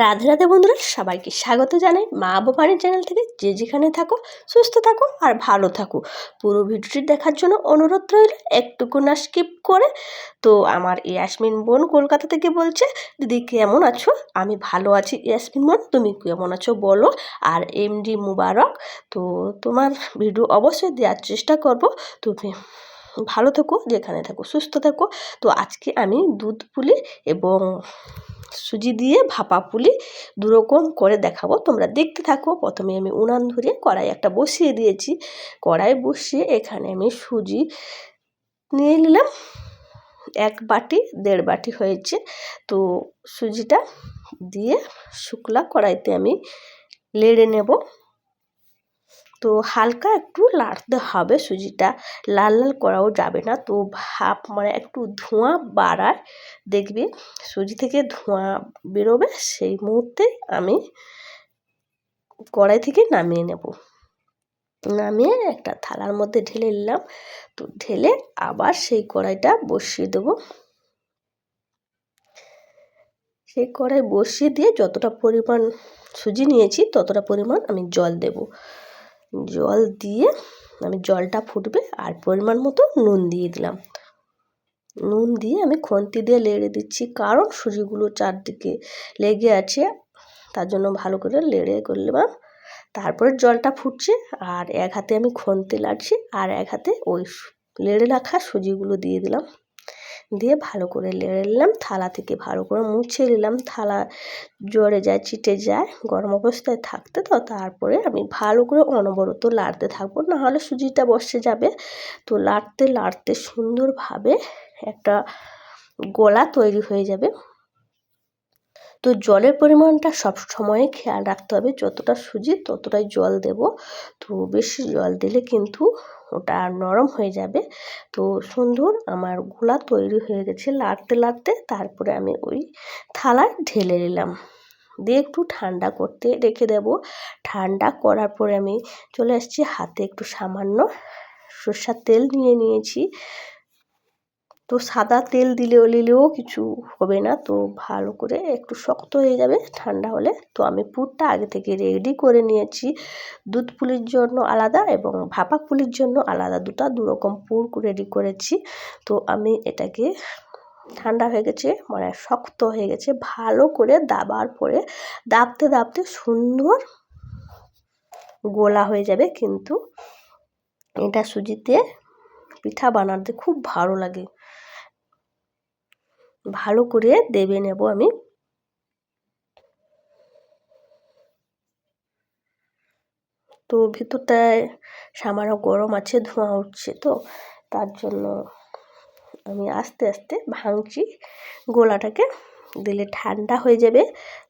রাধে রাধে বন্ধুরা, সবাইকে স্বাগত জানাই মা বাবানের চ্যানেল থেকে। যে যেখানে থাকো, সুস্থ থাকো আর ভালো থাকো। পুরো ভিডিওটি দেখার জন্য অনুরোধ রইল, একটুকু না স্কিপ করে। তো আমার ইয়াসমিন বোন কলকাতা থেকে বলছে, দিদি কেমন আছো? আমি ভালো আছি ইয়াসমিন বোন, তুমি কেমন আছো বলো? আর এমডি মুবারক, তো তোমার ভিডিও অবশ্যই দেওয়ার চেষ্টা করব। তুমি ভালো থাকো, যেখানে থাকো, সুস্থ থাকো। তো আজকে আমি দুধ পুলি এবং সুজি দিয়ে ভাপা পুলি দুরকম করে দেখাবো। তোমরা দেখতে থাকো। প্রথমে আমি উনান ধরে কড়াই একটা বসিয়ে দিয়েছি। কড়াই বসিয়ে এখানে আমি সুজি নিয়ে নিলাম। এক বাটি, দেড় বাটি হয়েছে। তো সুজিটা দিয়ে শুকলা কড়াইতে আমি লেড়ে নেব। তো হালকা একটু লাড়তে হবে সুজিটা। লাল লাল করাও যাবে না। তো ভাপ মানে একটু ধোঁয়া বাড়ায় দেখবে সুজি থেকে ধোঁয়া বেরোবে। সেই মুহূর্তে আমি কড়াই থেকে নামিয়ে নেব। নামিয়ে একটা থালার মধ্যে ঢেলে নিলাম। তো ঢেলে আবার সেই কড়াইটা বসিয়ে দেব। সেই কড়াই বসিয়ে দিয়ে যতটা পরিমাণ সুজি নিয়েছি, ততটা পরিমাণ আমি জল দেব। জল দিয়ে আমি জলটা ফুটবে আর পরিমাণ মতো নুন দিয়ে দিলাম। নুন দিয়ে আমি খন্তি দিয়ে লেড়ে দিচ্ছি, কারণ সুজিগুলো চারদিকে লেগে আছে, তার জন্য ভালো করে লেড়ে করলাম। তারপরে জলটা ফুটছে আর এক হাতে আমি খন্তি লাড়ছি আর এক হাতে ওই লেড়ে রাখা সুজিগুলো দিয়ে দিলাম। দিয়ে ভালো করে লেড়ে নিলাম। থালা থেকে ভালো করে মুছে নিলাম। থালা জড়ে যায়, চিটে যায়, গরম অবস্থায় থাকতে তো তারপরে আমি ভালো করে অনবরত লাড়তে থাকব। নাহলে সুজিটা বসে যাবে। তো লাড়তে লাড়তে সুন্দরভাবে একটা গোলা তৈরি হয়ে যাবে। তো জলের পরিমাণটা সব সময় খেয়াল রাখতে হবে। যতটা সুজি ততটাই জল দেব। তো বেশি জল দিলে কিন্তু ওটা নরম হয়ে যাবে। তো সুন্দর আমার গোলা তৈরি হয়ে গেছে লাড়তে লাড়তে। তারপরে আমি ওই থালায় ঢেলে নিলাম। দিয়ে একটু ঠান্ডা করতে রেখে দেব। ঠান্ডা করার পরে আমি চলে আসছি হাতে একটু সামান্য সর্ষার তেল নিয়ে নিয়েছি। তো সাদা তেল দিলেও নিলেও কিছু হবে না, তো ভালো করে একটু শক্ত হয়ে যাবে ঠান্ডা হলে। তো আমি পুরটা আগে থেকে রেডি করে নিয়েছি। দুধ পুলির জন্য আলাদা এবং ভাপা পুলির জন্য আলাদা দুটা, দুরকম পুর রেডি করেছি। তো আমি এটাকে ঠান্ডা হয়ে গেছে মানে শক্ত হয়ে গেছে, ভালো করে দাবার পরে দাবতে দাবতে সুন্দর গোলা হয়ে যাবে। কিন্তু এটা সুজিতে পিঠা বানাতে খুব ভালো লাগে। ভালো করে দেবে নেব আমি। তো ভিতরটায় সামান্য গরম আছে, ধোঁয়া উঠছে তো, তার জন্য আমি আস্তে আস্তে ভাঙছি, গোলাটাকে দিলে ঠান্ডা হয়ে যাবে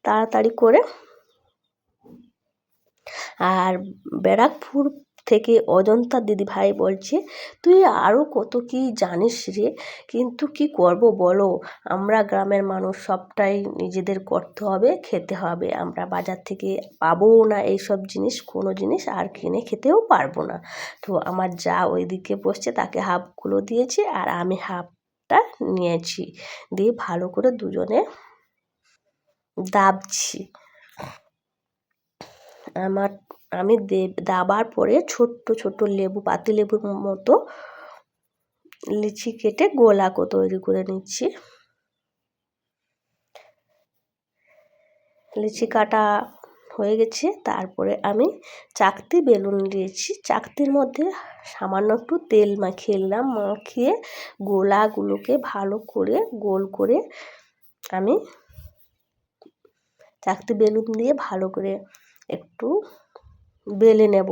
তাড়াতাড়ি করে। আর ব্যারাকপুর থেকে অজন্তা দিদিভাই বলছে, তুই আরও কত কি জানিস রে, কিন্তু কি করব বলো? আমরা গ্রামের মানুষ সবটাই নিজেদের করতে হবে, খেতে হবে। আমরা বাজার থেকে পাবো না এইসব জিনিস, কোনো জিনিস আর কিনে খেতেও পারব না। তো আমার যা ওইদিকে বসছে, তাকে হাফগুলো দিয়েছি আর আমি হাফটা নিয়েছি। দিয়ে ভালো করে দুজনে দাবছি। আমার আমি দাবার পরে ছোট্ট ছোট্ট লেবু পাতি লেবুর মতো লিচি কেটে গোলাকো তৈরি করে নিচ্ছি। লিচি কাটা হয়ে গেছে, তারপরে আমি চাকতি বেলুন দিয়েছি। চাকতির মধ্যে সামান্য একটু তেল মাখিয়ে নিলাম, মাখিয়ে গোলাগুলোকে ভালো করে গোল করে আমি চাকতি বেলুন দিয়ে ভালো করে একটু বেলে নেব,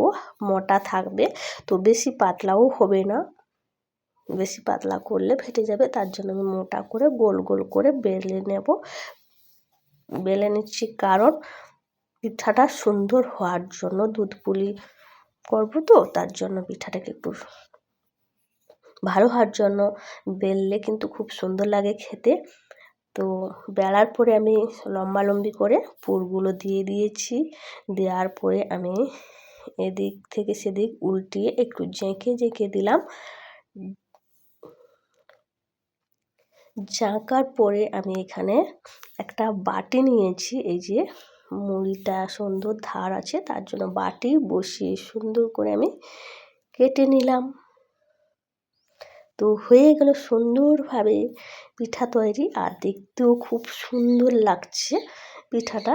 মোটা থাকবে। তো বেশি পাতলাও হবে না। বেশি পাতলা করলে ফেটে যাবে, তার জন্য আমি মোটা করে গোল গোল করে বেলে নেব। বেলে নিচ্ছি কারণ পিঠাটা সুন্দর হওয়ার জন্য দুধ পুলি করব তো, তার জন্য পিঠাটাকে একটু ভালো হওয়ার জন্য বেললে কিন্তু খুব সুন্দর লাগে খেতে। তো বেলার পরে আমি লম্বা লম্বি করে পুরগুলো দিয়ে দিয়েছি। দেওয়ার পরে আমি এদিক থেকে সেদিক উল্টিয়ে একটু জেঁকে জেঁকে দিলাম। জাঁকার পরে আমি এখানে একটা বাটি নিয়েছি। এই যে মুড়িটা সুন্দর ধার আছে, তার জন্য বাটি বসিয়ে সুন্দর করে আমি কেটে নিলাম। তো হয়ে গেল সুন্দরভাবে পিঠা তৈরি আর দেখতেও খুব সুন্দর লাগছে পিঠাটা।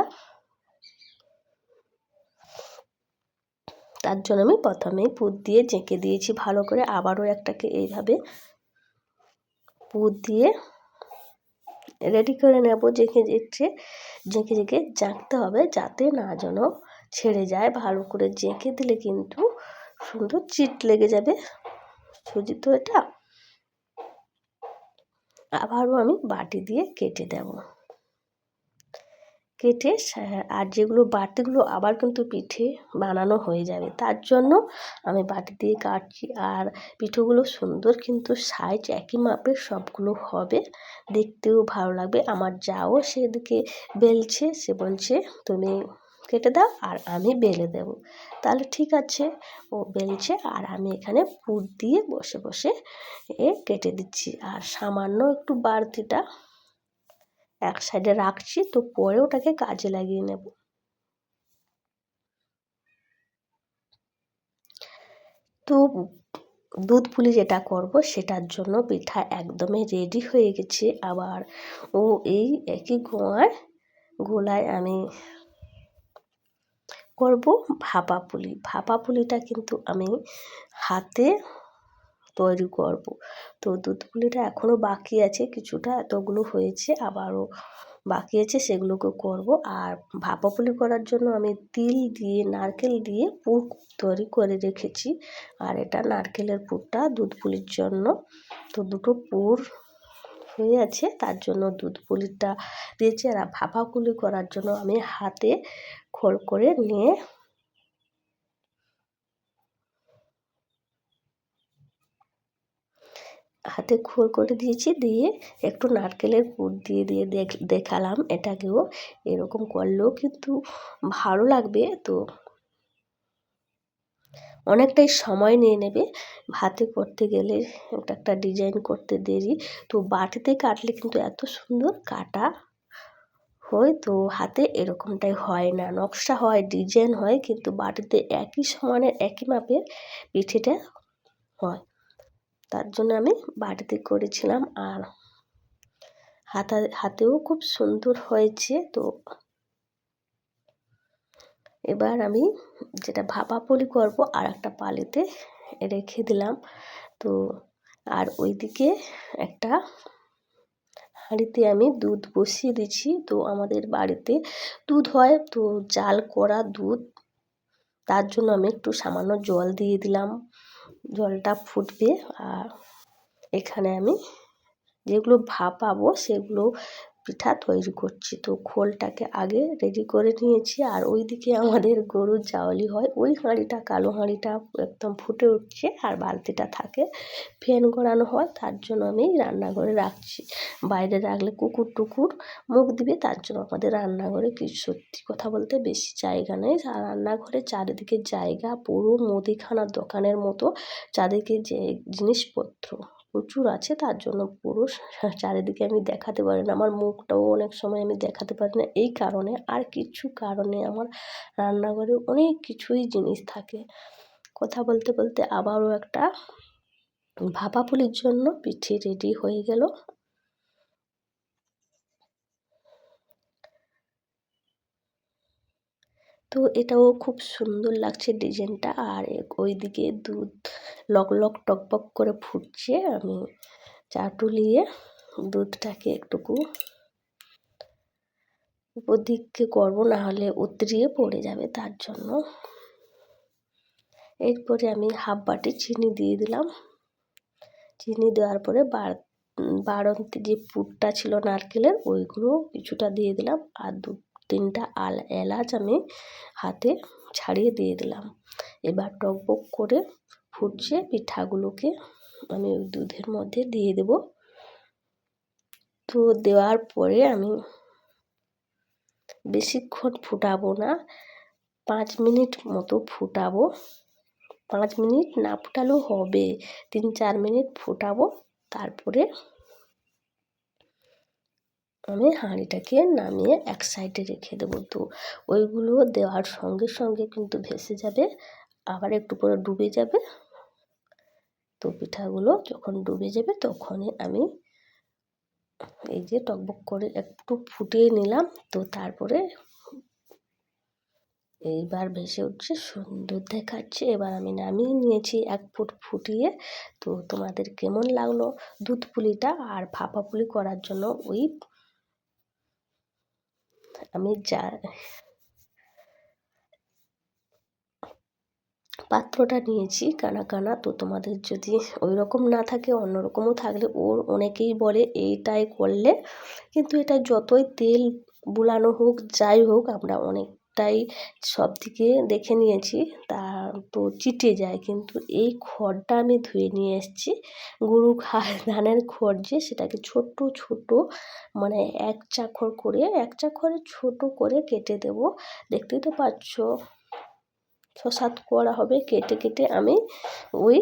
তার জন্য আমি প্রথমেই পুর দিয়ে জেঁকে দিয়েছি ভালো করে, আবারও একটাকে এইভাবে পুর দিয়ে রেডি করে নেব। জেঁকে জেঁকে জেঁকে জেঁকে জাঁকতে হবে যাতে না যেন ছেড়ে যায়। ভালো করে জেঁকে দিলে কিন্তু সুন্দর চিট লেগে যাবে। সুজি তো এটা? আবারও আমি বাটি দিয়ে কেটে দেব। কেটে আর যেগুলো বাটিগুলো আবার কিন্তু পিঠে বানানো হয়ে যাবে, তার জন্য আমি বাটি দিয়ে কাটছি। আর পিঠেগুলো সুন্দর কিন্তু সাইজ একই মাপের সবগুলো হবে, দেখতেও ভালো লাগবে। আমার যাও সেদিকে বেলছে, সে বলছে, তুমি কেটে দাও আর আমি বেলে দেব। তাহলে ঠিক আছে, ও বেলছে আর আমি এখানে পুর দিয়ে বসে বসে এ কেটে দিচ্ছি। আর সামান্য একটু বাড়তিটা এক সাইডে রাখছি, তো পরে ওটাকে কাজে লাগিয়ে নেব। তো দুধ পুলি যেটা করব, সেটার জন্য পিঠা একদমই রেডি হয়ে গেছে। আবার ও এই একই গোয়ায় গোলায় আমি করব ভাপা পুলি ভাপা পুলিটা কিন্তু আমি হাতে তৈরি করব। তো দুধ পুলিটা এখনও বাকি আছে, কিছুটা এতগুলো হয়েছে, আবারও বাকি আছে, সেগুলোকে করব। আর ভাপা পুলি করার জন্য আমি তিল দিয়ে, নারকেল দিয়ে পুর তৈরি করে রেখেছি। আর এটা নারকেলের পুরটা দুধ পুলির জন্য। তো দুটো পুর হয়ে আছে, তার জন্য দুধ পুলিটা দিয়েছি। আর ভাপা পুলি করার জন্য আমি হাতে খোল করে নিয়ে হাতে খোল করে দিয়েছি, দিয়ে একটু নারকেলের পুর দিয়ে দিয়ে দেখালাম এটাকেও এরকম করলেও কিন্তু ভালো লাগবে। তো অনেকটাই সময় নিয়ে নেবে। ভাতে করতে গেলে একটা একটা ডিজাইন করতে দেরি। তো বাটিতে কাটলে কিন্তু এত সুন্দর কাটা হয় তো হাতে এরকমটাই হয় না। নকশা হয়, ডিজাইন হয়, কিন্তু বাটিতে একই সমানের একই মাপের পিঠেটা হয়। তার জন্য আমি বাড়িতে করেছিলাম আর হাতা, হাতেও খুব সুন্দর হয়েছে তো। এবার আমি যেটা ভাপা পলি করব আর একটা পালিতে রেখে দিলাম। তো আর ওইদিকে একটা হাঁড়িতে আমি দুধ বসিয়ে দিচ্ছি। তো আমাদের বাড়িতে দুধ হয়। তো জাল করা দুধ, তার জন্য আমি একটু সামান্য জল দিয়ে দিলাম। জলটা ফুটবে। আর এখানে আমি যেগুলো ভাপাবো সেগুলো পিঠা তৈরি করছি। তো খোলটাকে আগে রেডি করে নিয়েছি আর ওই দিকে আমাদের গরুর জাওয়ালি হয়। ওই হাঁড়িটা, কালো হাঁড়িটা একদম ফুটে উঠছে আর বালতিটা থাকে। ফ্যান করানো হয়, তার জন্য আমি রান্নাঘরে রাখছি। বাইরে রাখলে কুকুর টুকুর মুখ দিবে, তার জন্য আমাদের রান্নাঘরে কিছু সত্যি কথা বলতে বেশি জায়গা নেই। আর রান্নাঘরে চারিদিকে জায়গা পুরো মুদিখানার দোকানের মতো, চারিদিকে যে জিনিসপত্র। প্রচুর আছে, তার জন্য পুরুষ চারিদিকে আমি দেখাতে পারি না। আমার মুখটাও অনেক সময় আমি দেখাতে পারি না। এই কারণে, আর কিছু কারণে আমার রান্নাঘরে অনেক কিছুই জিনিস থাকে। কথা বলতে বলতে আবারও একটা ভাপা পুলির জন্য পিঠে রেডি হয়ে গেল। তো এটাও খুব সুন্দর লাগছে ডিজাইনটা। আর ওইদিকে দুধ লক লক টকবক করে ফুটছে। আমি চাটুলিয়ে দুধটাকে একটুকু উপর দিককে করব, নাহলে উতরিয়ে পড়ে যাবে তার জন্য। এরপরে আমি হাফ বাটি চিনি দিয়ে দিলাম। চিনি দেওয়ার পরে বাড়ন্তি যে পুরটা ছিল নারকেলের, ওইগুলো কিছুটা দিয়ে দিলাম। আর দু তিনটা আল, এলাচ আমি হাতে ছাড়িয়ে দিয়ে দিলাম। এবার টকবক করে ফুটছে পিঠাগুলোকে, আমি ওই দুধের মধ্যে দিয়ে দেব। তো দেওয়ার পরে আমি বেশিক্ষণ ফুটাবো না, পাঁচ মিনিট মতো ফুটাবো। পাঁচ মিনিট না ফুটালেও হবে, তিন চার মিনিট ফুটাবো, তারপরে আমি হাঁড়িটাকে নামিয়ে এক সাইডে রেখে দেবো। তো ওইগুলো দেওয়ার সঙ্গে সঙ্গে কিন্তু ভেসে যাবে, আবার একটু পরে ডুবে যাবে। তো পিঠাগুলো যখন ডুবে যাবে তখনই আমি এই যে টকবক করে একটু ফুটিয়ে নিলাম। তো তারপরে এইবার ভেসে উঠছে, সুন্দর দেখাচ্ছে। এবার আমি নামিয়ে নিয়েছি এক ফুট ফুটিয়ে। তো তোমাদের কেমন লাগল? দুধ পুলিটা আর ভাপা পুলি করার জন্য ওই আমি যা পাত্রটা নিয়েছি কানা কানা। তো তোমাদের যদি ওই রকম না থাকে, অন্যরকমও থাকলে ওর অনেকেই বলে এইটাই করলে। কিন্তু এটা যতই তেল বুলানো হোক, যাই হোক, আমরা অনেকটাই সব দিকে দেখে নিয়েছি। তা তো চিটে যায় কিন্তু এই খড়টা আমি ধুয়ে নিয়ে এসেছি। গরু খায়, ধানের খড় যে সেটাকে ছোট ছোট মানে এক চাখর করে, এক চাখরে ছোট করে কেটে দেব। দেখতেই তো পাচ্ছ ছ সাত কোয়া হবে, কেটে কেটে আমি ওই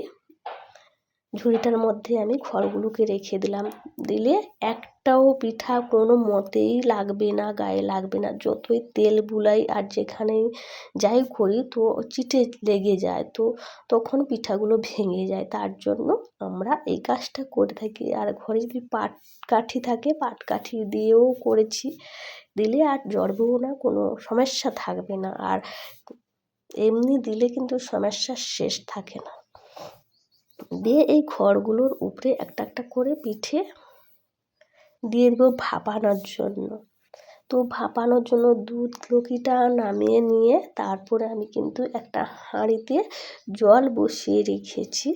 ঝুড়িটার মধ্যে আমি খড়গুলোকে রেখে দিলাম। দিলে একটাও পিঠা কোনো মতেই লাগবে না, গায়ে লাগবে না। যতই তেল বুলাই আর যেখানেই যাই করি তো চিটে লেগে যায়। তো তখন পিঠাগুলো ভেঙে যায়। তার জন্য আমরা এই কাজটা করে থাকি। আর ঘরে যদি পাট কাঠি থাকে, পাট কাঠি দিয়েও করেছি। দিলে আর জড়বেও না, কোনো সমস্যা থাকবে না। আর এমনি দিলে কিন্তু সমস্যার শেষ থাকে না। দিয়ে এই খড়গুলোর উপরে একটা একটা করে পিঠে দিয়ে দেবো ভাপানোর জন্য। তো ভাপানোর জন্য দুধ লকিটা নামিয়ে নিয়ে তারপরে আমি কিন্তু একটা হাঁড়িতে জল বসিয়ে রেখেছি।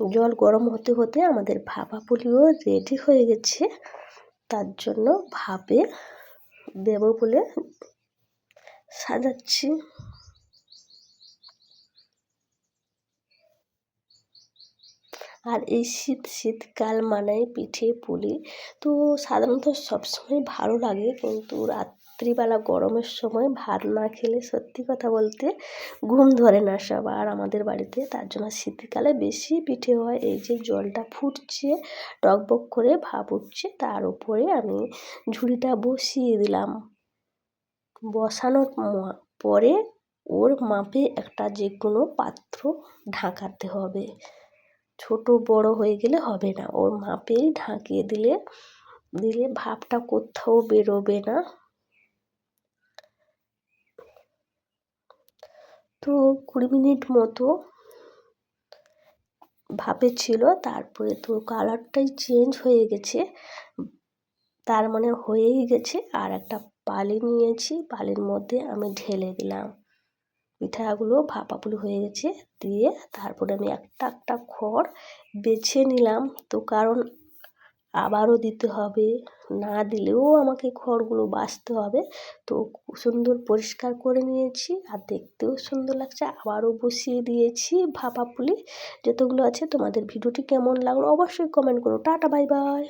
জল গরম হতে হতে আমাদের ভাপা পুলিও রেডি হয়ে গেছে। তার জন্য ভাপে দেব বলে সাজাচ্ছি। আর এই শীত, শীতকাল মানে পিঠে, পুলি। তো সাধারণত সবসময় ভালো লাগে, কিন্তু রাত্রিবেলা গরমের সময় ভাত না খেলে সত্যি কথা বলতে ঘুম ধরে না সবার আমাদের বাড়িতে। তার জন্য শীতকালে বেশি পিঠে হয়। এই যে জলটা ফুটছে, টকবক করে ভাপ উঠছে, তার উপরে আমি ঝুড়িটা বসিয়ে দিলাম। বসানোর পরে ওর মাপে একটা যে কোনো পাত্র ঢাকাতে হবে। ছোট বড় হয়ে গেলে হবে না। ওর মাপেই ঢাকিয়ে দিলে দিলে ভাপটা কোথাও বেরোবে না। তো কুড়ি মিনিট মতো ভাপে ছিল, তারপরে তো কালারটাই চেঞ্জ হয়ে গেছে। তার মানে হয়েই গেছে, আর একটা পালি নিয়েছি পালির মধ্যে আমি ঢেলে দিলাম। পিঠাগুলো ভাপাপুলি হয়ে গেছে, দিয়ে তারপরে আমি একটা একটা খড় বেছে নিলাম। তো কারণ আবারও দিতে হবে, না দিলেও আমাকে খড়গুলো বাছতে হবে। তো সুন্দর পরিষ্কার করে নিয়েছি আর দেখতেও সুন্দর লাগছে। আবারও বসিয়ে দিয়েছি ভাপা পুলি যতগুলো আছে তোমাদের ভিডিওটি কেমন লাগল অবশ্যই কমেন্ট করো। Tata, bye bye.